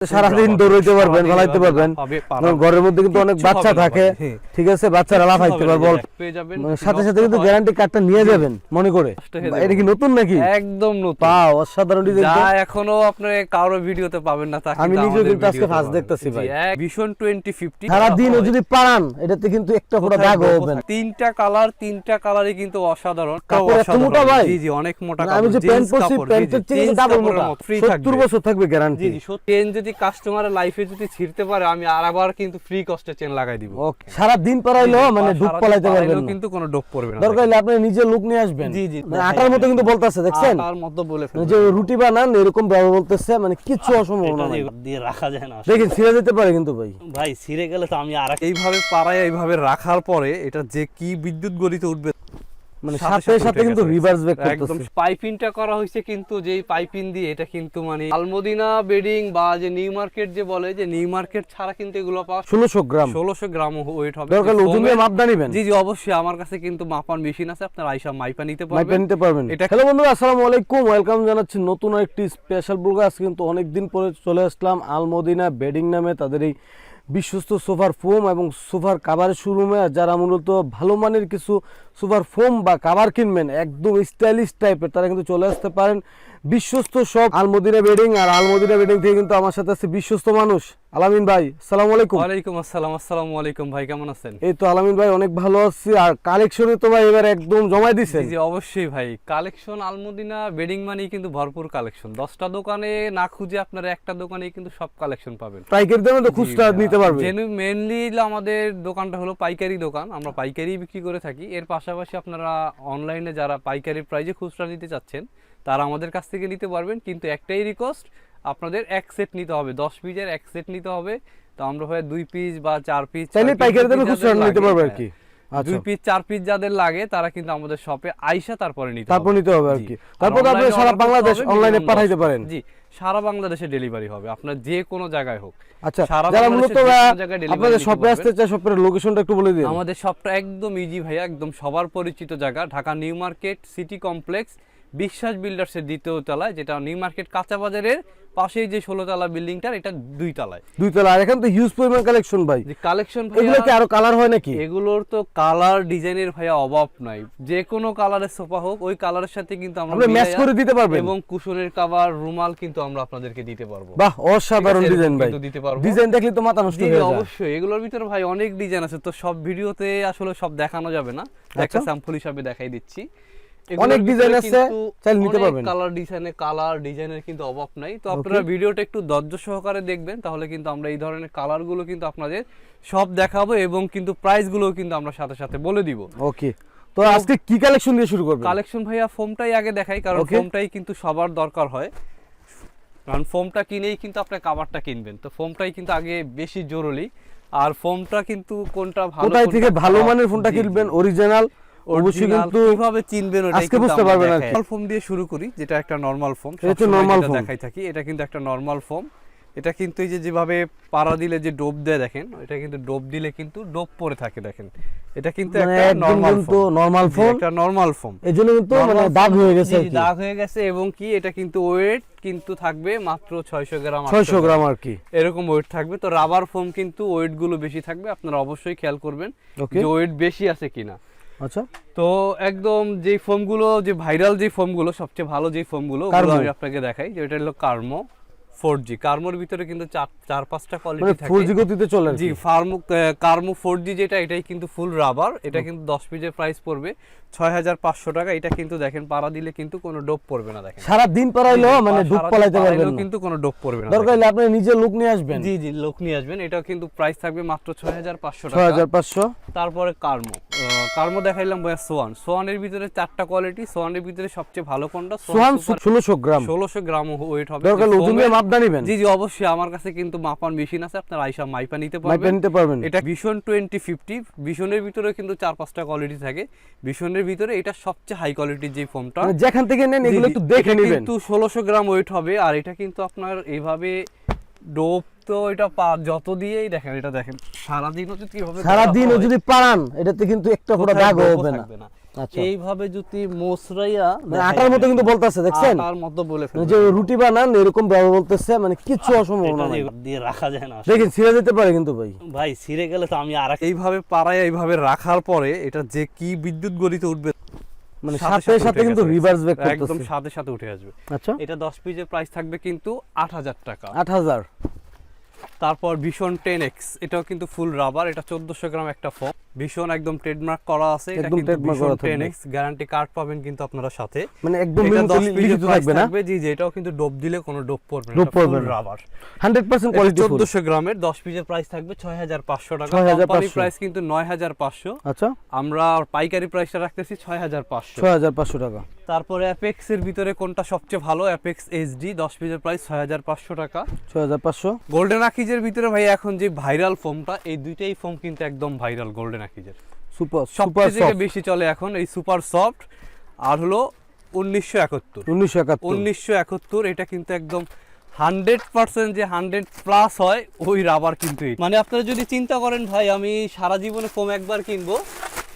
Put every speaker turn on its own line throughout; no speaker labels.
সারাদিন দৌড়াইতে পারবেন ভালাইতে পারবেন। ঘরের মধ্যে কিন্তু অনেক বাচ্চা থাকে।
হ্যাঁ।
ঠিক আছে বাচ্চারা লাফাইতে পারবে। মানে সাথে সাথে কিন্তু গ্যারান্টি কার্ডটা নিয়ে যাবেন মনে করে। এটা কি নতুন নাকি?
একদম নতুন।
পা অসাধারণ ডিজাইন
যা এখনও আপনার কারও ভিডিওতে পাবেন না
আমি নিজেও কিন্তু আজকে ফার্স্ট। দেখতাছি
জি,
ভাই।
ভীষণ 2050
সারা দিনও যদি পারান এটাতে কিন্তু একটা ফোটা দাগ হবে না
তিনটা কালার তিনটা কালারই কিন্তু অসাধারণ।
কাপড় এত মোটা ভাই?
জি জি অনেক মোটা
মানে আমি যে প্যান্ট পরছি প্যান্টের
জি,
থেকে ডাবল মোটা। সত্তর
থাকবে।
বছর থাকবে গ্যারান্টি
জি সত্যি চেন যদি কাস্টমারের লাইফে যদি ছিড়তে পারে আমি আরেকবার কিন্তু ফ্রি কস্টে চেন লাগাই দিব।
ওকে সারা দিন পারাইলেও
জি,
মানে ডুব পালাইতে পারবেন না।
কিন্তু কোনো ডোপ পড়বে না।
দরকার হলে আপনি নিজে লুক নিয়ে আসবেন।
জি, জি,
মানে আটার মতো কিন্তু বলতেছে দেখছেন?
তার মতো বলে
মানে যে রুটি বানান এরকম ব্যবহার বলতেছে মানে কিচ্ছু অসম্ভাবনা নাই
দিয়ে রাখা যায় না।
দেখেন ছিঁড়ে যেতে পারে কিন্তু ভাই।
ভাই ছিড়ে গেলে তো আমি আর
এইভাবে পাড়ায় এইভাবে রাখার পরে এটা যে কি বিদ্যুৎ গলিতে উঠবে
মানে
সাথে
সাথে কিন্তু রিভার্স ব্যাক
একদম
করতেছে।
পাইপিংটা করা হয়েছে কিন্তু যেই পাইপিং দিয়ে এটা কিন্তু মানে আলমদিনা বেডিং বা যে নিউ মার্কেট যে বলে যে নিউ মার্কেট ছাড়া কিন্তু এগুলো পাওয়া
ষোলোশো গ্রাম।
ষোলোশো গ্রাম ওয়েট হবে।
দরকার ওজন দিয়ে মাপদা নিবেন।
জি জি অবশ্যই আমার কাছে কিন্তু মাপান মেশিন আছে আপনার আইসা মাইপা নিতে
মাইপে
পারবেন
নিতে পারবেন।
এটা-
হ্যালো বন্ধুরা আসসালামু আলাইকুম। ওয়েলকাম জানাচ্ছি নতুন একটি স্পেশাল ব্লগে আজকে কিন্তু অনেকদিন পরে চলে আসলাম আলমদিনা বেডিং নামে তাদের এই বিশ্বস্ত সোফার ফোম এবং সোফার কাভারের শোরুমে যারা মূলত ভালো মানের কিছু সোফার ফোম বা কাভার কিনবেন, একদম স্টাইলিশ টাইপের তারা কিন্তু চলে আসতে পারেন। বিশ্বস্ত সব আলমদিনা বেডিং আর আলমদিনা বেডিং থেকে কিন্তু আমার সাথে আছে বিশ্বস্ত মানুষ। আলামিন ভাই আসসালামু আলাইকুম।
ওয়ালাইকুম আসসালাম আসসালামু আলাইকুম ভাই কেমন আছেন?
এই তো আলামিন ভাই অনেক ভালো আছি আর কালেকশনে তো ভাই এবার একদম জমাই দিছেন।
জি অবশ্যই ভাই। কালেকশন আলমদিনা বেডিং মানে কিন্তু ভরপুর কালেকশন দশটা দোকানে না খুঁজে আপনারা একটা দোকানে কিন্তু সব কালেকশন পাবেন।
পাইকারি দামে তো খুচরা নিতে পারবে।
মেনলি আমাদের দোকানটা হলো পাইকারি দোকান। আমরা পাইকারি বিক্রি করে থাকি। এর পাশাপাশি আপনারা অনলাইনে যারা পাইকারি প্রাইজে খুচরা নিতে চাচ্ছেন তারা আমাদের কাছ থেকে নিতে পারবেন কিন্তু একটাই রিকোয়েস্ট আপনাদের এক সেট নিতে হবে। দশ পিসের এক সেট নিতে হবে। তো আমরা হয় দুই পিস বা চার পিস
চাইলে পাইকারি দামে খুচরা নিতে পারবে আর কি। আচ্ছা।
দুই পিস চার পিস যাদের লাগে তারা কিন্তু আমাদের শপে আইসা তারপরে নিতে
তারপর নিতে হবে আর কি। তারপর আপনি সারা বাংলাদেশ অনলাইনে পাঠাইতে পারেন।
জি সারা বাংলাদেশে ডেলিভারি হবে। আপনার যে কোনো জায়গায় হোক।
আচ্ছা
সারা
যারা মূলত আপনাদের শপে আসতে চায় শপের লোকেশনটা একটু বলে দিন।
আমাদের শপটা একদম ইজি ভাইয়া একদম সবার পরিচিত জায়গা Dhaka new market city complex Biswas বিল্ডার্সের দ্বিতীয় তলায় যেটা নিউ মার্কেট কাঁচা বাজারের পাশেই যে ষোলো তলা বিল্ডিংটার এটা দুই তলায়।
দুই তলা আর এখানে তো হিউজ পরিমাণ কালেকশন ভাই।
যে কালেকশন
এগুলো কি আরও কালার হয় নাকি?
এগুলোর তো কালার ডিজাইনের ভাইয়া অভাব নাই। যে কোনো কালারের সোফা হোক ওই কালারের সাথে কিন্তু আমরা
ম্যাচ করে দিতে পারবেন।
এবং কুশনের কাভার রুমাল কিন্তু আমরা আপনাদেরকে দিতে পারব।
বাহ অসাধারণ ডিজাইন ভাই।
কিন্তু দিতে পারব।
ডিজাইন দেখলে তো মাথা নষ্ট হয়ে যায়।
অবশ্যই। এগুলোর ভিতরে ভাই অনেক ডিজাইন আছে। তো সব ভিডিওতে আসলে সব দেখানো যাবে না। একটা
আচ্ছা।
স্যাম্পল হিসাবে দেখাই দিচ্ছি।
অনেক design আছে, চাইলে নিতে পারবেন।
কালার ডিজাইনে কালার ডিজাইনের কিন্তু অভাব নাই। তো আপনারা ভিডিওটা একটু ধৈর্য সহকারে দেখবেন তাহলে কিন্তু আমরা এই ধরনের কালারগুলো কিন্তু আপনাদের সব দেখাবো এবং কিন্তু প্রাইসগুলো কিন্তু আমরা সাথে সাথে বলে দিব।
ওকে তো আজকে কি কালেকশন দিয়ে শুরু করবেন?
কালেকশন ভাইয়া ফোমটাই আগে দেখাই কারণ. ফোমটাই কিন্তু সবার দরকার হয়। কারণ ফোমটা কিনেই কিন্তু আপনার কাভারটা কিনবেন তো ফোমটাই কিন্তু আগে বেশি জরুরি। আর ফোমটা কিন্তু কোনটা ভালো
কোথায় থেকে ভালো মানের ফোনটা। কিনবেন? অরিজিনাল অবশ্যই কিন্তু
কীভাবে চিনবেন ওটাই
আজকে বুঝতে
আমরা
পারবেন আর
নরমাল ফোম দিয়ে শুরু করি যেটা একটা নরমাল ফোম
এটা normal foam।
দেখাই থাকি এটা কিন্তু একটা নরমাল ফোম এটা কিন্তু এই যে যেভাবে পাড়া দিলে যে ডোব দেয় দেখেন এটা কিন্তু ডোব দিলে কিন্তু ডোব পড়ে থাকে দেখেন। এটা কিন্তু
মানে
একটা নরমাল ফোম
নরমাল
একটা নরমাল ফোম
কিন্তু মানে দাগ হয়ে গেছে
দাগ হয়ে গেছে এবং কি এটা কিন্তু ওয়েট কিন্তু থাকবে মাত্র 600 গ্রাম 800
ছয়শো গ্রাম। আর কি।
এরকম ওয়েট থাকবে। তো রাবার ফোম কিন্তু ওয়েটগুলো বেশি থাকবে আপনারা অবশ্যই খেয়াল করবেন. যে ওয়েট বেশি আছে কিনা।
আচ্ছা।
তো একদম যে ফোমগুলো যে ভাইরাল যে ফোমগুলো সবচেয়ে ভালো যে ফোমগুলো ওগুলো আমি আপনাকে দেখাই যে এটা হলো কার্মো। ফোর জি কার্মোর ভিতরে কিন্তু চার পাঁচটা
মানে
কোয়ালিটি
ফুল
থাকে।
জি গতিতে চলে
জি ফার্মো কার্মো ফোর জি যেটা এটাই কিন্তু ফুল রাবার এটা কিন্তু দশ পিসের প্রাইস পড়বে ছয় হাজার পাঁচশো টাকা এটা কিন্তু দেখেন পাড়া দিলে কিন্তু কোনো ডোপ পড়বে না দেখেন।
সারা দিন পারাইলেও মানে
সারাদিন
পালাইতে পারবেন
কিন্তু কোনো ডোপ পড়বে না
দরকার হলে আপনি নিজে লুক নিয়ে আসবেন।
জি জি লোক নিয়ে আসবেন এটাও কিন্তু প্রাইস থাকবে মাত্র ছয় হাজার পাঁচশো
ছয় হাজার পাঁচশো।
তারপরে কার্মো কার্মো দেখাইলাম ভাইয়া সোয়ান। সোয়ানের ভিতরে চারটা কোয়ালিটি সোয়ানের ভিতরে সবচেয়ে ভালো কোনটা?
সোহান ষোলোশো গ্রাম।
ষোলোশো গ্রাম ওয়েট হবে।
দরকার হলে
যে
মাপদা নিবেন।
জি জি অবশ্যই আমার কাছে কিন্তু মাপান মেশিন আছে আপনার আইসা মাইপা নিতে
মাইপে
পারবেন।
নিতে পারবেন।
এটা টোয়েন্টি ফিফটি ভীষণের ভিতরে কিন্তু চার পাঁচটা কোয়ালিটি থাকে। ভীষণের ভিতরে এটা সবচেয়ে হাই কোয়ালিটির যে ফোমটা
মানে যেখান থেকে নেন এগুলো একটু দেখে নেবেন।
কিন্তু ষোলোশো গ্রাম ওয়েট হবে আর এটা কিন্তু আপনার এইভাবে ডোপ তো এটা পা যত দিয়েই দেখেন এটা দেখেন সারাদিনও যদি কীভাবে
যদি পারান এটাতে কিন্তু একটা ফোটা
কোথায়
দাগ হবে না।
এইভাবে যদি মোসরাইয়া
মানে আটার মতো কিন্তু বলতেছে দেখছেন?
আটার মতো বলে
মানে যে রুটি বানান এরকম ভাবে বলতেছে মানে অসম্ভাবনা নাই।
দিয়ে রাখা যায় না।
দেখেন ছিঁড়ে যেতে পারে কিন্তু ভাই।
ভাই ছিঁড়ে গেলে তো আমি আর
এইভাবে পাড়ায় এইভাবে রাখার পরে এটা যে কি বিদ্যুৎ গলিতে উঠবে
মানে
সাথে
সাথে কিন্তু রিভার্স ব্যাক
একদম সাথে সাথে উঠে আসবে।
আচ্ছা।
এটা দশ পিসের প্রাইস থাকবে কিন্তু আট হাজার টাকা।
আট হাজার।
তারপর ভীষণ টেন এক্স এটাও কিন্তু ফুল রাবার এটা চোদ্দশো গ্রাম একটা ফোম ভীষণ একদম ট্রেডমার্ক করা আছে এটা কিন্তু ভীষণ গ্যারান্টি কার্ড পাবেন কিন্তু আপনারা সাথে।
মানে একদম লিখিত থাকবে না?
জি জি এটাও কিন্তু ডোব দিলে কোনো ডোব পড়বে
ডোব পড়বে না।
রাবার
হান্ড্রেড পার্সেন্ট কোয়ালিটি
চোদ্দশো গ্রামের দশ পিসের প্রাইস থাকবে ছয় হাজার পাঁচশো টাকা। কোম্পানি প্রাইস কিন্তু নয় হাজার পাঁচশো।
আচ্ছা।
আমরা পাইকারি প্রাইসটা রাখতেছি ছয় হাজার পাঁচশো।
ছয় হাজার পাঁচশো টাকা।
তারপরে অ্যাপেক্স এর ভিতরে কোনটা সবচেয়ে ভালো? অ্যাপেক্স এইচডি দশ পিসের প্রাইস ছয় হাজার পাঁচশো টাকা।
ছয় হাজার পাঁচশো।
গোল্ডেন আকিজের ভিতরে ভাই এখন যে ভাইরাল ফোমটা এই দুইটাই ফোম কিন্তু একদম ভাইরাল গোল্ডেন আকিজের
সুপার সুপার
সবচেয়ে থেকে বেশি চলে এখন এই সুপার সফট আর হলো উনিশশো একাত্তর।
উনিশশো একাত্তর।
উনিশশো একাত্তর এটা কিন্তু একদম হান্ড্রেড পার্সেন্ট যে হান্ড্রেড প্লাস হয় ওই রাবার কিন্তু মানে আপনারা যদি চিন্তা করেন ভাই আমি সারা জীবনে ফোম একবার কিনবো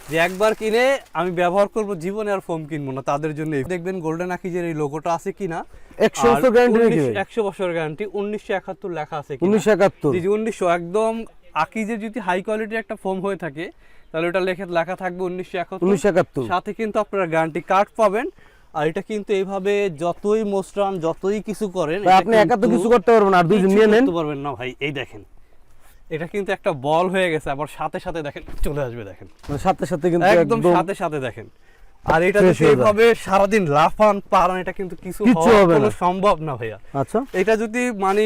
যে একবার কিনে আমি ব্যবহার করব জীবনে আর ফোম কিনবো না তাদের জন্য দেখবেন গোল্ডেন আকিজের এই লোগোটা আছে কিনা?
একশো বছর গ্যারান্টি
একশো বছর গ্যারান্টি উনিশশো একাত্তর লেখা আছে
উনিশশো একাত্তর।
উনিশশো একদম আকিজের যদি হাই কোয়ালিটির একটা ফোম হয়ে থাকে তাহলে ওটা লেখা লেখা থাকবে উনিশশো একাত্তর। সাথে কিন্তু আপনারা গ্যারান্টি কার্ড পাবেন। আর এটা কিন্তু এইভাবে যতই মোস্টরান যতই কিছু করেন
আপনি একা তো কিছু করতে পারবেন আর দুইজন নিয়ে নেন।
পারবেন না ভাই এই দেখেন।
এটা কিন্তু একটা বল হয়ে গেছে আবার সাথে সাথে দেখেন চলে আসবে দেখেন।
মানে সাথে সাথে কিন্তু
একদম সাথে সাথে দেখেন। আর এটা। এইভাবে সারাদিন লাফান পারান এটা কিন্তু কিছু
না।
সম্ভব না ভাইয়া।
আচ্ছা।
এটা যদি মানে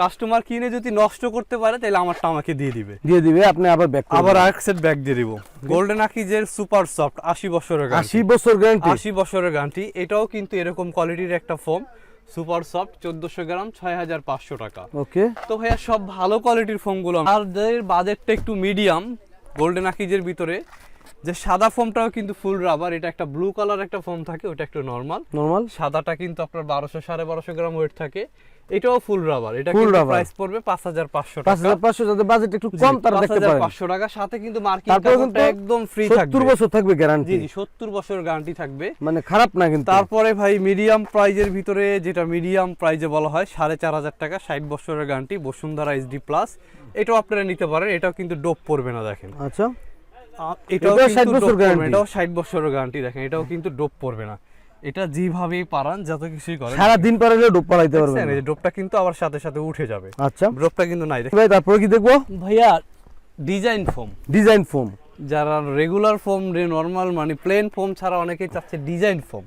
কাস্টমার কিনে যদি নষ্ট করতে পারে তাহলে আমারটা আমাকে দিয়ে দিবে।
দিয়ে দিবে আপনি আবার ব্যাক
আবার আরেক সেট ব্যাগ দিয়ে দিব। গোল্ডেন আকিজের সুপার সফট আশি বছরের
আশি বছর গ্যারান্টি
আশি বছরের গ্যারান্টি এটাও কিন্তু এরকম কোয়ালিটির একটা ফোম সুপার সফট চোদ্দশো গ্রাম ছয় হাজার পাঁচশো টাকা।
ওকে
তো ভাইয়া সব ভালো কোয়ালিটির ফোমগুলো আর যাদের বাজেটটা একটু মিডিয়াম গোল্ডেন আকিজের ভিতরে। যে সাদা ফোমটাও কিন্তু ফুল রাবার এটা একটা ব্লু কালার একটা ফোম থাকে ওটা একটু নর্মাল
নরমাল
সাদাটা কিন্তু আপনার বারোশো সাড়ে বারোশো গ্রাম ওয়েট থাকে। এটাও ফুল রাবার এটা কিন্তু
rubber।
প্রাইস পড়বে টাকা।
হাজার পাঁচশো যাদের বাজেট একটু কম তারা দেখতে পারেন।
টাকা সাথে কিন্তু মার্কিং
তারপরে
কাপড়টা একদম ফ্রি থাকবে।
বছর থাকবে গ্যারান্টি
জি বছর গ্যারান্টি থাকবে।
মানে খারাপ না কিন্তু।
তারপরে ভাই মিডিয়াম প্রাইজের ভিতরে যেটা মিডিয়াম প্রাইজে বলা হয় সাড়ে চার হাজার টাকা ষাট বছরের গ্যারান্টি বসুন্ধরা এইচডি প্লাস এটাও আপনারা নিতে পারেন এটাও কিন্তু ডোপ পড়বে না দেখেন।
আচ্ছা।
এটাও
এটাও 60 বছর guarantee।
এটাও ষাট বছরের গ্যারান্টি দেখেন এটাও কিন্তু ডোপ পড়বে না। এটা যেভাবেই পারান যত কিছুই করেন
সারা দিন পারলে ডোপ পালাইতে পারবেন
না? এই ডোপটা কিন্তু আবার সাথে সাথে উঠে যাবে।
আচ্ছা।
ডোপটা কিন্তু নাই
ভাই তারপরে কি দেখব?
ভাইয়া ডিজাইন ফোম।
Design foam.
যারা রেগুলার ফোম নর্মাল মানে প্লেন ফোম ছাড়া অনেকেই চাচ্ছে ডিজাইন ফোম।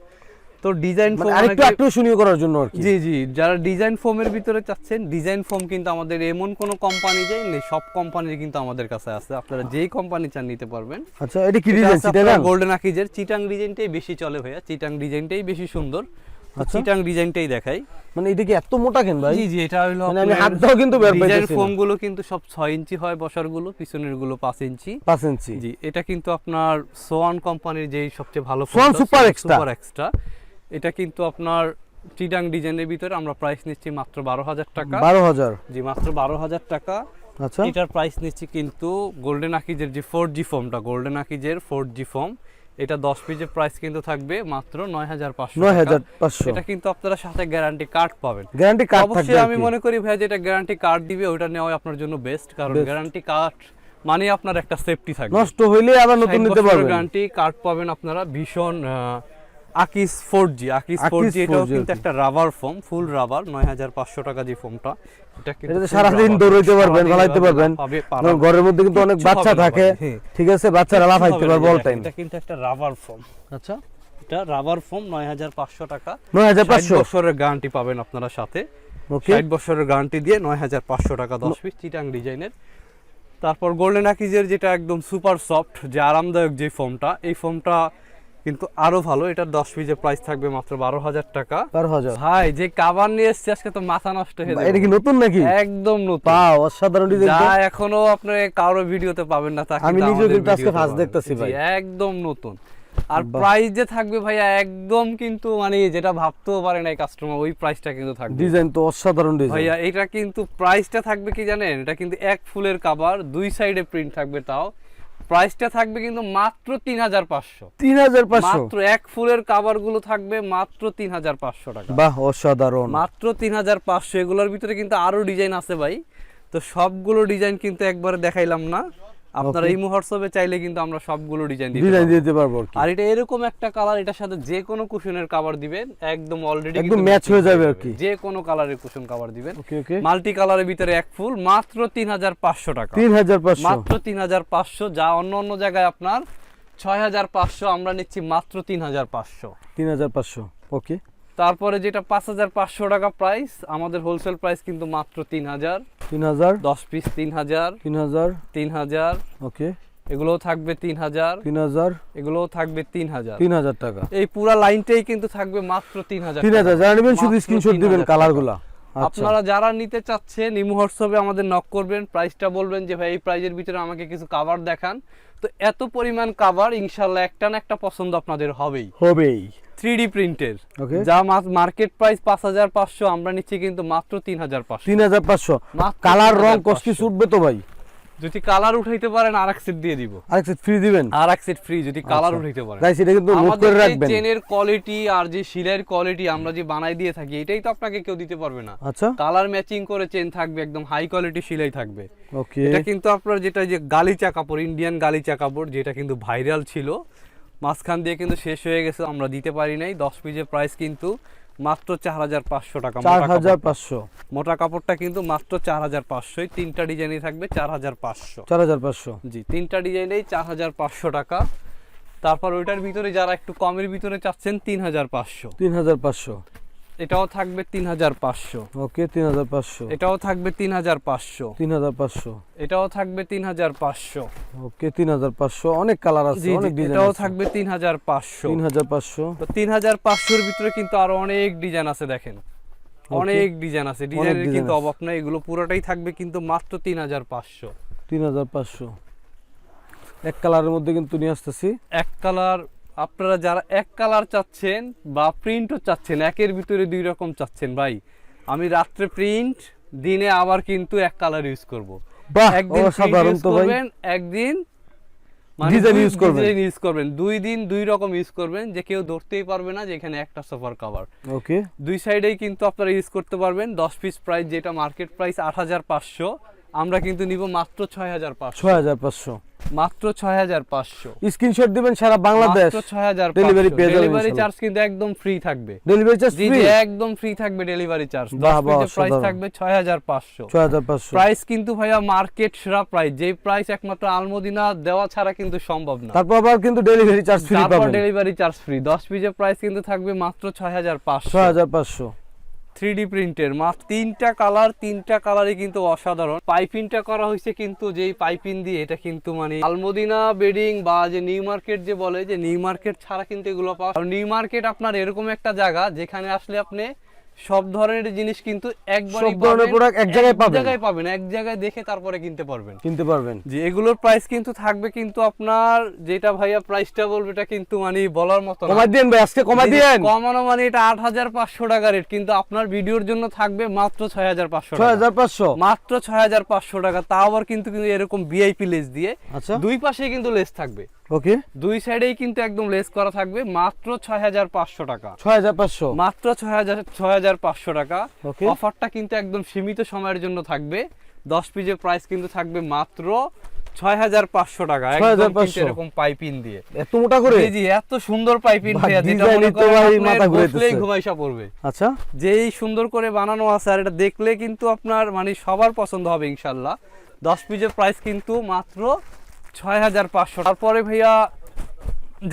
তো ডিজাইন ফোম
মানে আরেকটু আকর্ষণীয় করার জন্য আর কি।
জি জি যারা ডিজাইন ফোমের ভিতরে চাচ্ছেন ডিজাইন ফোম কিন্তু আমাদের এমন কোনো কোম্পানি যে নেই সব কোম্পানির কিন্তু আমাদের কাছে আছে। আপনারা যেই কোম্পানি চান নিতে পারবেন।
আচ্ছা এটা কি ডিজাইন চিটাগাং
গোল্ডেন আকিজের চিটাং ডিজাইনটাই বেশি চলে ভাইয়া। চিটাং ডিজাইনটাই বেশি সুন্দর। তো
আচ্ছা।
চিটাং ডিজাইনটাই দেখাই।
মানে এটা কি এত মোটা কেন ভাই?
জি জি এটা হলো
মানে আমি হাত দাও কিন্তু
ডিজাইন ফোমগুলো কিন্তু সব 6 ইঞ্চি হয় বসারগুলো পিছনেরগুলো 5 ইঞ্চি।
পাঁচ ইঞ্চি।
জি এটা কিন্তু আপনার সোয়ান কোম্পানির যেই সবচেয়ে ভালো
Swan Super Extra।
Super extra এটা কিন্তু আপনার চিটাং ডিজাইনের ভিতরে আমরা প্রাইস নিচ্ছি মাত্র বারো হাজার টাকা।
বারো হাজার?
জি মাত্র বারো হাজার টাকা।
আচ্ছা।
এটার প্রাইস নিচ্ছি কিন্তু গোল্ডেন আকিজের যে ফোর জি ফোমটা গোল্ডেন আকিজের ফোর জি ফোম এটা দশ পিসের প্রাইস কিন্তু থাকবে মাত্র নয় হাজার পাঁচশো
নয় হাজার পাঁচশো।
এটা কিন্তু আপনারা সাথে গ্যারান্টি কার্ড পাবেন।
গ্যারান্টি কার্ড
অবশ্যই আমি মনে করি ভাই যেটা গ্যারান্টি কার্ড দিবে ওটা নেওয়া আপনার জন্য বেস্ট কারণ গ্যারান্টি কার্ড মানে আপনার একটা সেফটি থাকবে।
নষ্ট হইলে আবার নতুন নিতে পারবেন।
গ্যারান্টি কার্ড পাবেন আপনারা ভীষণ আকিস ফোর জি আকিস ফোর জি এটাও কিন্তু একটা রাবার ফোম ফুল রাবার নয় হাজার পাঁচশো টাকা যে ফোমটা
এটাতে সারাদিন দৌড়াইতে পারবেন পারবেন। ঘরের মধ্যে কিন্তু অনেক বাচ্চা থাকে।
হ্যাঁ।
ঠিক আছে বাচ্চারা লাফাইতে পারবে অল টাইম
এটা। কিন্তু একটা রাবার ফোম
আচ্ছা
এটা রাবার ফোম নয় হাজার পাঁচশো টাকা।
নয় হাজার পাঁচশো।
বছরের গ্যারান্টি পাবেন আপনারা সাথে। ষাট বছরের গ্যারান্টি দিয়ে নয় হাজার পাঁচশো টাকা দশ পিস চিটাং ডিজাইনের। তারপর গোল্ডেন আকিজের যেটা একদম সুপার সফট যে আরামদায়ক যে ফোমটা এই ফোমটা কিন্তু আরও ভালো এটার দশ পিসের প্রাইস থাকবে মাত্র বারো হাজার টাকা।
বারো হাজার।
ভাই যে কাবার নিয়ে এসছে আজকে তো মাথা নষ্ট হয়ে
এটা কি নতুন নাকি?
একদম নতুন।
পাও অসাধারণ ডিজাইন
যা এখনও আপনি কারও ভিডিওতে পাবেন না
আমি নিজেও কিন্তু আজকে
পাবেন।
দেখতাছি ভাই।
একদম নতুন। আর প্রাইস যে থাকবে ভাইয়া একদম কিন্তু মানে যেটা ভাবতেও পারে না কাস্টমার ওই প্রাইসটা কিন্তু থাকবে।
ডিজাইন তো অসাধারণ ডিজাইন
ভাইয়া এটা কিন্তু প্রাইসটা থাকবে কি জানেন? এটা কিন্তু এক ফুলের কাবার দুই সাইডে প্রিন্ট থাকবে তাও। প্রাইসটা থাকবে কিন্তু মাত্র তিন হাজার পাঁচশো।
তিন হাজার পাঁচশো?
মাত্র এক ফুলের কাভারগুলো থাকবে মাত্র তিন হাজার পাঁচশো টাকা।
বাহ অসাধারণ।
মাত্র তিন হাজার পাঁচশো। এগুলোর ভিতরে কিন্তু আরও ডিজাইন আছে ভাই। তো সবগুলো ডিজাইন কিন্তু একবারে দেখাইলাম না। আপনারা এই হোয়াটসঅ্যাপে চাইলে কিন্তু আমরা সবগুলো ডিজাইন দিতে
ডিজাইন দিতে পারব আর
এটা এরকম একটা কালার এটার সাথে যে কোনো কুশনের কাভার দিবেন একদম অলরেডি
একদম match হয়ে যাবে আর কি।
যে কোনো কালারের কুশন কাভার দিবেন।
ওকে ওকে
মাল্টি কালারের ভিতরে এক ফুল মাত্র তিন হাজার পাঁচশো টাকা।
তিন হাজার পাঁচশো।
মাত্র তিন হাজার পাঁচশো যা অন্য অন্য জায়গায় আপনার ছয় হাজার পাঁচশো আমরা নিচ্ছি মাত্র তিন হাজার পাঁচশো।
তিন হাজার পাঁচশো। ওকে
তারপরে যেটা পাঁচ হাজার পাঁচশো টাকা প্রাইস আমাদের হোলসেল প্রাইস কিন্তু মাত্র তিন হাজার।
তিন হাজার।
দশ পিস তিন হাজার।
তিন হাজার।
তিন হাজার।
ওকে।
এগুলোও থাকবে তিন হাজার।
তিন হাজার।
এগুলোও থাকবে তিন হাজার।
তিন হাজার টাকা।
এই পুরা লাইনটাই কিন্তু থাকবে মাত্র তিন হাজার
তিন হাজার। যারা নেবেন শুধু স্ক্রিনশট
3000
দিবেন
টাকা।
কালারগুলা আচ্ছা।
আপনারা যারা নিতে চাচ্ছেন ইমো হোয়াটসঅ্যাপে আমাদের নক করবেন প্রাইসটা বলবেন যে ভাই এই প্রাইজের ভিতরে আমাকে কিছু কাভার দেখান। তো এত পরিমাণ কাভার ইনশাল্লাহ একটা না একটা পছন্দ আপনাদের হবেই।
হবেই।
প্রিন্টের যা মার্কেট প্রাইস পাঁচ হাজার পাঁচশো আমরা নিচ্ছি কিন্তু মাত্র তিন হাজার পাঁচশো।
তিন হাজার পাঁচশো।
মাত্র
কালার রং
3500
উঠবে তো ভাই?
যদি কালার উঠাইতে পারেন আর এক সেট দিয়ে দিব।
আরেক সেট ফ্রি দিবেন?
আর এক সেট ফ্রি যদি কালার
আচ্ছা।
উঠাইতে পারেন।
গাইস এটা কিন্তু নোট করে রাখবেন।
চেনের কোয়ালিটি আর যে শিলের কোয়ালিটি আমরা যে বানাই দিয়ে থাকি এটাই তো আপনাকে কেউ দিতে পারবে না।
আচ্ছা।
কালার ম্যাচিং করে চেন থাকবে একদম হাই কোয়ালিটি শিলাই থাকবে।
ওকে
এটা কিন্তু আপনার যেটা যে গালিচা কাপড় ইন্ডিয়ান গালিচা কাপড় যেটা কিন্তু ভাইরাল ছিল মাঝখান দিয়ে কিন্তু শেষ হয়ে গেছে আমরা দিতে পারি নাই। দশ পিসের প্রাইস কিন্তু মাত্র চার হাজার পাঁচশো টাকা
চার হাজার পাঁচশো।
মোটা কাপড়টা কিন্তু মাত্র চার হাজার পাঁচশোই তিনটা ডিজাইনই থাকবে চার হাজার পাঁচশো।
চার হাজার পাঁচশো।
জি তিনটা ডিজাইনেই চার হাজার পাঁচশো টাকা। তারপর ওইটার ভিতরে যারা একটু কমের ভিতরে চাচ্ছেন তিন হাজার পাঁচশো।
তিন হাজার পাঁচশো।
এটাও থাকবে তিন হাজার পাঁচশো
ওকে তিন হাজার পাঁচশো
এটাও থাকবে তিন হাজার পাঁচশো
তিন হাজার পাঁচশো
এটাও থাকবে তিন হাজার পাঁচশো
ওকে তিন হাজার পাঁচশো অনেক কালার আছে অনেক
এটাও থাকবে তিন হাজার পাঁচশো
তিন হাজার পাঁচশো
তো তিন হাজার পাঁচশোর ভিতরে কিন্তু আরও অনেক ডিজাইন আছে দেখেন অনেক ডিজাইন আছে ডিজাইনের কিন্তু অভাব নাই এগুলো পুরোটাই থাকবে কিন্তু মাত্র তিন হাজার পাঁচশো
তিন হাজার পাঁচশো এক কালারের মধ্যে কিন্তু নিয়ে আসতেছি
এক কালার আপনারা যারা এক কালার চাচ্ছেন বা প্রিন্টও চাচ্ছেন একের ভিতরে দুই রকম চাচ্ছেন ভাই। আমি রাত্রে প্রিন্ট দিনে আবার কিন্তু এক কালার ইউজ করব। একদিন
ভাই।
করবেন একদিন মানে। ইউজ করবেন। দুই দিন দুই রকম ইউজ করবেন যে কেউ ধরতেই পারবে না যে এখানে একটা সোফার কভার
ওকে
দুই সাইডেই কিন্তু আপনারা ইউজ করতে পারবেন। দশ পিস প্রাইস যেটা মার্কেট প্রাইস আট হাজার পাঁচশো। আমরা কিন্তু নিব মাত্র ছয় হাজার পাঁচশো।
ছয় হাজার পাঁচশো।
মাত্র ছয় হাজার পাঁচশো।
স্ক্রিনশট দিবেন সারা বাংলাদেশ।
ছয় হাজার
যাবেন
ডেলিভারি চার্জ কিন্তু একদম ফ্রি থাকবে।
ডেলিভারি চার্জ
জি একদম ফ্রি থাকবে ডেলিভারি চার্জ প্রাইস থাকবে ছয় হাজার পাঁচশো।
ছয় হাজার পাঁচশো।
প্রাইস কিন্তু ভাইয়া মার্কেট সেরা প্রাইস যেই প্রাইস একমাত্র আলমদিনা দেওয়া ছাড়া কিন্তু সম্ভব না।
তারপর আবার কিন্তু ডেলিভারি চার্জ ফ্রি
তারপর ডেলিভারি চার্জ ফ্রি দশ পিসের প্রাইস কিন্তু থাকবে মাত্র ছয় হাজার পাঁচশো।
ছয় হাজার পাঁচশো।
থ্রি ডি প্রিন্টের। মাস তিনটা কালার, তিনটা কালারই কিন্তু অসাধারণ। পাইপিংটা করা হয়েছে কিন্তু যেই পাইপিং দিয়ে, এটা কিন্তু মানে আলমদিনা বেডিং বা যে নিউ মার্কেট যে বলে, যে নিউ মার্কেট ছাড়া কিন্তু এগুলো পাওয়া নিউ মার্কেট আপনার এরকম একটা জায়গা যেখানে আসলে আপনি সব ধরনের জিনিস কিন্তু একবার
সব ধরনের product এক জায়গায় পাবেন।
জায়গায় পাবেন এক জায়গায় দেখে তারপরে কিনতে পারবেন।
কিনতে পারবেন।
জি এগুলোর প্রাইস কিন্তু থাকবে কিন্তু আপনার যেটা ভাইয়া প্রাইসটা বলবে এটা কিন্তু মানে বলার মতো
কমাই দিন ভাই আজকে কমাই দিন
কমানো মানে এটা আট হাজার পাঁচশো টাকা রেট কিন্তু আপনার ভিডিওর জন্য থাকবে মাত্র ছয় হাজার পাঁচশো
ছয় হাজার পাঁচশো?
মাত্র ছয় হাজার পাঁচশো টাকা তা আবার কিন্তু কিন্তু এরকম ভিআইপি লেস দিয়ে
আচ্ছা।
দুই পাশে কিন্তু লেস থাকবে।
ওকে
দুই সাইডেই কিন্তু একদম লেস করা থাকবে মাত্র টাকা। মাত্র টাকা। অফারটা কিন্তু একদম সীমিত সময়ের জন্য থাকবে। পিসের প্রাইস কিন্তু থাকবে মাত্র টাকা। একদম এরকম দিয়ে।
এত মোটা করে?
জি জি এত সুন্দর পাইপিং
বাহ,
যেটা মনে করেন
মাথা ঘুরাইতেছে।
ঘুমাইসা পড়বে।
আচ্ছা।
যেই সুন্দর করে বানানো আছে আর এটা দেখলে কিন্তু আপনার মানে সবার পছন্দ হবে ইনশাল্লাহ। দশ পিসের প্রাইস কিন্তু মাত্র ছয় হাজার পাঁচশো। তারপরে ভাইয়া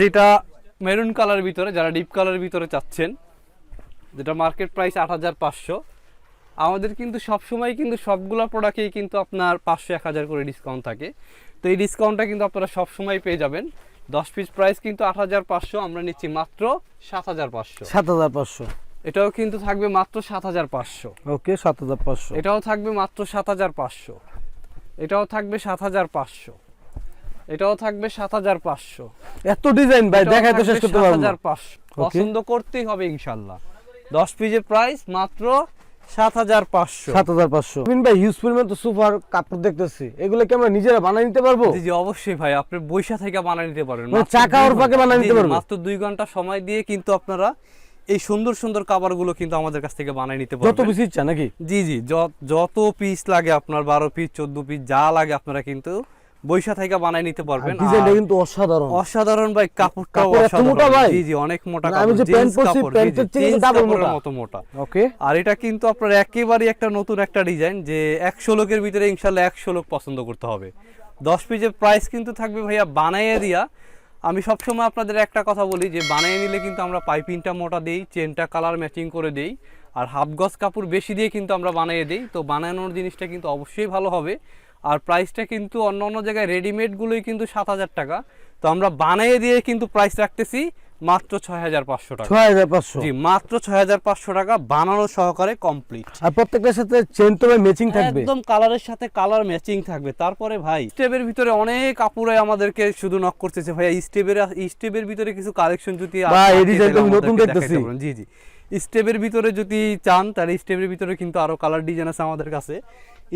যেটা মেরুন কালার ভিতরে যারা ডিপ কালারের ভিতরে চাচ্ছেন যেটা মার্কেট প্রাইস আট হাজার পাঁচশো। আমাদের কিন্তু সবসময় কিন্তু সবগুলো প্রোডাক্টেই কিন্তু আপনার পাঁচশো এক হাজার করে ডিসকাউন্ট থাকে। তো এই ডিসকাউন্টটা কিন্তু আপনারা সবসময় পেয়ে যাবেন। দশ পিস প্রাইস কিন্তু আট হাজার পাঁচশো আমরা নিচ্ছি মাত্র সাত হাজার পাঁচশো।
সাত হাজার পাঁচশো।
এটাও কিন্তু থাকবে মাত্র সাত হাজার পাঁচশো।
ওকে সাত হাজার পাঁচশো।
এটাও থাকবে মাত্র সাত হাজার পাঁচশো। এটাও থাকবে সাত হাজার পাঁচশো। এটাও থাকবে সাত হাজার পাঁচশো।
এত ডিজাইন ভাই দেখাই তো শেষ করতে পারব
হাজার পাঁচশো। পছন্দ করতেই হবে ইনশাল্লাহ। দশ পিসের প্রাইস মাত্র
সাত হাজার পাঁচশো।
সাত হাজার পাঁচশো। ভাই হিউজ পরিমাণ তো সোফার কাপড় দেখতেছি। এগুলো কি আমরা নিজেরা নিতে পারব?
জি অবশ্যই ভাই আপনি বৈশা থেকে বানিয়ে নিতে পারবেন
মানে চাকা ওর বানিয়ে নিতে
জি,
পারব?
মাত্র দুই ঘণ্টা সময় দিয়ে কিন্তু আপনারা এই সুন্দর সুন্দর কাভারগুলো কিন্তু আমাদের কাছ থেকে বানিয়ে নিতে
যত
পারবেন।
বেশি ইচ্ছা নাকি?
জি জি যত পিস লাগে আপনার বারো পিস চোদ্দ পিস যা লাগে আপনারা কিন্তু বৈশা থেকে বানিয়ে নিতে পারবেন।
ডিজাইনটা কিন্তু অসাধারণ।
অসাধারণ ভাই কাপড়টাও
কাপড় এত মোটা
অসাধারণ
ভাই?
জি জি অনেক মোটা
মানে আমি যে প্যান্ট পরছি, প্যান্টের থেকে
কাপড়ের
মোটা।
মতো মোটা।
ওকে।
আর এটা কিন্তু আপনার একেবারেই একটা নতুন একটা ডিজাইন যে একশো লোকের ভিতরে ইনশাল্লাহ একশো লোক পছন্দ করতে হবে। দশ পিসের প্রাইস কিন্তু থাকবে ভাইয়া বানাইয়ে দিয়া। আমি সবসময় আপনাদের একটা কথা বলি যে বানিয়ে নিলে কিন্তু আমরা পাইপিংটা মোটা দিই চেনটা কালার ম্যাচিং করে দিই আর হাফ গজ কাপড় বেশি দিয়ে কিন্তু আমরা বানিয়ে দিই। তো বানানোর জিনিসটা কিন্তু অবশ্যই ভালো হবে। আর প্রাইসটা কিন্তু অন্য অন্য জায়গায় রেডিমেডগুলোই কিন্তু সাত হাজার টাকা। তো আমরা বানিয়ে দিয়ে কিন্তু প্রাইস রাখতেছি মাত্র ছয় হাজার পাঁচশো টাকা।
ছয় হাজার পাঁচশো?
জি মাত্র ছয় হাজার পাঁচশো টাকা বানানো সহকারে কমপ্লিট
আর প্রত্যেকটার সাথে চেন তো ম্যাচিং থাকবে?
একদম কালারের সাথে কালার ম্যাচিং থাকবে। তারপরে ভাই
স্টেপের ভিতরে অনেক আপুরে আমাদেরকে শুধু নক করতেছে। ভাই স্টেপের স্টেপের ভিতরে কিছু কালেকশন যদি
ভাই, এই নতুন দেখতেছি।
জি জি। স্টেপের ভিতরে যদি চান তাহলে স্টেপের ভিতরে কিন্তু আরও কালার ডিজাইন আছে আমাদের কাছে।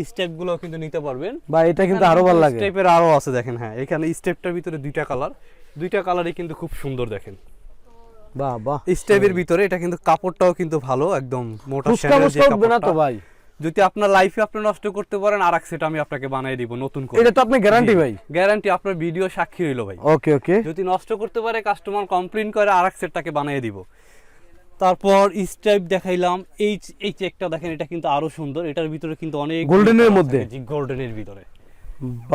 স্টেপগুলো কিন্তু নিতে পারবেন।
বা এটা কিন্তু আরও ভালো লাগে।
স্টেপের আরও আছে দেখেন হ্যাঁ। এখানে স্টেপটার ভিতরে দুইটা কালার দুইটা কালারই কিন্তু খুব সুন্দর দেখেন।
বাহ বাহ।
স্টেপের ভিতরে এটা কিন্তু কাপড়টাও কিন্তু ভালো একদম মোটা
না তো ভাই?
যদি আপনার লাইফে আপনি নষ্ট করতে পারেন আর এক সেট আমি আপনাকে বানিয়ে দিব নতুন করে।
এটা তো আপনি গ্যারান্টি ভাই।
গ্যারান্টি আপনার ভিডিও সাক্ষী রইল ভাই।
ওকে ওকে
যদি নষ্ট করতে পারে কাস্টমার কমপ্লেন করে আর এক সেটটাকে বানিয়ে দিব। তারপর স্টাইপ দেখাইলাম এই এই চেকটা দেখেন এটা কিন্তু আরও সুন্দর। এটার ভিতরে কিন্তু অনেক
এর মধ্যে?
গোল্ডেনের ভিতরে।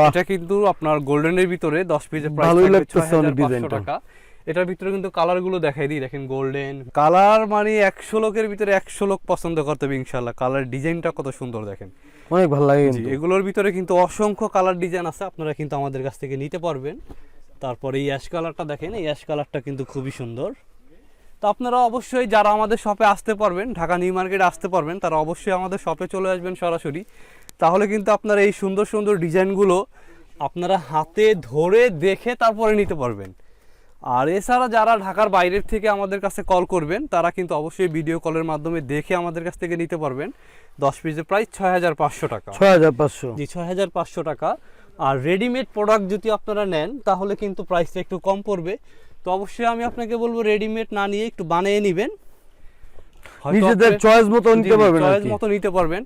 এটা কিন্তু আপনার গোল্ডেনের ভিতরে 10 পিসের প্রাইস
ভালোই লাগতেছে অনেক
6500
ডিজাইনটা।
টাকা। এটার ভিতরে কিন্তু কালারগুলো দেখাই দিই দেখেন গোল্ডেন কালার মানে 100 লোকের ভিতরে 100 লোক পছন্দ করতে হবে ইনশাআল্লাহ। কালার ডিজাইনটা কত সুন্দর দেখেন।
অনেক ভালো লাগে
এগুলোর ভিতরে কিন্তু অসংখ্য কালার ডিজাইন আছে আপনারা কিন্তু আমাদের কাছ থেকে নিতে পারবেন। তারপরে এই অ্যাশ কালারটা দেখেন এই অ্যাশ কালারটা কিন্তু খুবই সুন্দর। তো আপনারা অবশ্যই যারা আমাদের শপে আসতে পারবেন ঢাকা নিউ মার্কেটে আসতে পারবেন তারা অবশ্যই আমাদের শপে চলে আসবেন সরাসরি। তাহলে কিন্তু আপনারা এই সুন্দর সুন্দর ডিজাইনগুলো আপনারা হাতে ধরে দেখে তারপরে নিতে পারবেন। আর এছাড়া যারা ঢাকার বাইরের থেকে আমাদের কাছে কল করবেন তারা কিন্তু অবশ্যই ভিডিও কলের মাধ্যমে দেখে আমাদের কাছ থেকে নিতে পারবেন। দশ পিসের প্রাইস ছয় হাজার পাঁচশো টাকা।
ছয় হাজার পাঁচশো।
জি ছয় হাজার পাঁচশো টাকা। আর রেডিমেড প্রোডাক্ট যদি আপনারা নেন তাহলে কিন্তু প্রাইসটা একটু কম পড়বে। তো অবশ্যই আমি আপনাকে বলব রেডিমেড না নিয়ে একটু বানিয়ে নেবেন।
নিজেদের চয়েস মতো নিতে পারবেন
চয়েস মতো নিতে পারবেন।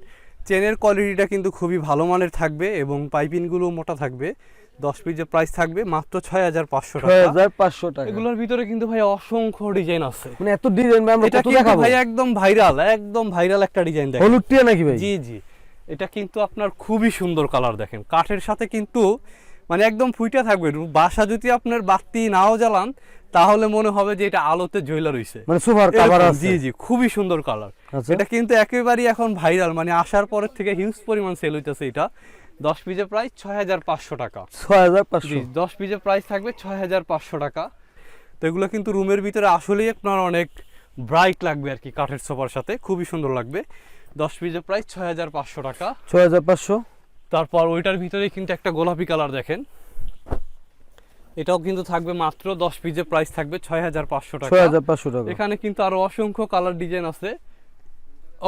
চেনের কোয়ালিটিটা কিন্তু খুবই ভালো মানের থাকবে এবং পাইপিংগুলো মোটা থাকবে। দশ পিসের প্রাইস থাকবে মাত্র ছয় হাজার পাঁচশো
ছয়
টাকা
হাজার পাঁচশো টাকা।
এগুলোর ভিতরে কিন্তু ভাই অসংখ্য ডিজাইন আছে।
মানে এত ডিজাইন ভাই আমরা কত দেখাবো?
ভাই একদম ভাইরাল একদম ভাইরাল একটা ডিজাইন দেখেন।
হলুদ টিয়া নাকি ভাই?
জি জি। এটা কিন্তু আপনার খুবই সুন্দর কালার দেখেন। কাঠের সাথে কিন্তু মানে একদম ফুইটা থাকবে। বাসা যদি আপনার বাতি নাও জ্বালান তাহলে মনে হবে যে এটা আলোতে জ্বলা রইছে।
মানে সুপার আছে।
জি জি খুবই সুন্দর কালার
আচ্ছা।
এটা কিন্তু একেবারেই এখন ভাইরাল মানে আসার পরের থেকে হিউজ পরিমাণ সেল হইতেছে এটা। দশ পিসের প্রাইস ছয় হাজার পাঁচশো টাকা।
ছয় হাজার পাঁচশো
দশ পিসের প্রাইস থাকবে ছয় হাজার পাঁচশো টাকা। তো এগুলো কিন্তু রুমের ভিতরে আসলেই আপনার অনেক ব্রাইট লাগবে আর কি কাঠের সোফার সাথে। খুবই সুন্দর লাগবে। দশ পিসের প্রাইস ছয় হাজার পাঁচশো টাকা।
ছয় হাজার পাঁচশো।
তারপর ওইটার ভিতরে কিন্তু একটা গোলাপি কালার দেখেন। এটাও কিন্তু থাকবে মাত্র দশ পিসের প্রাইস থাকবে ছয় হাজার পাঁচশো টাকা।
ছয় হাজার পাঁচশো টাকা।
এখানে কিন্তু আরও অসংখ্য কালার ডিজাইন আছে।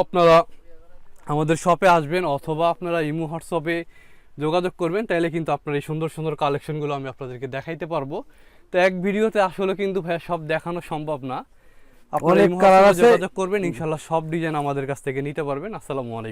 আপনারা আমাদের শপে আসবেন অথবা আপনারা ইমো হোয়াটসঅ্যাপে যোগাযোগ করবেন তাহলে কিন্তু আপনার এই সুন্দর সুন্দর কালেকশনগুলো আমি আপনাদেরকে দেখাইতে পারব। তো এক ভিডিওতে আসলে কিন্তু ভাইয়া সব দেখানো সম্ভব না। আপনারা। যোগাযোগ করবেন ইনশাল্লাহ সব ডিজাইন আমাদের কাছ থেকে নিতে পারবেন। আসসালামু আলাইকুম।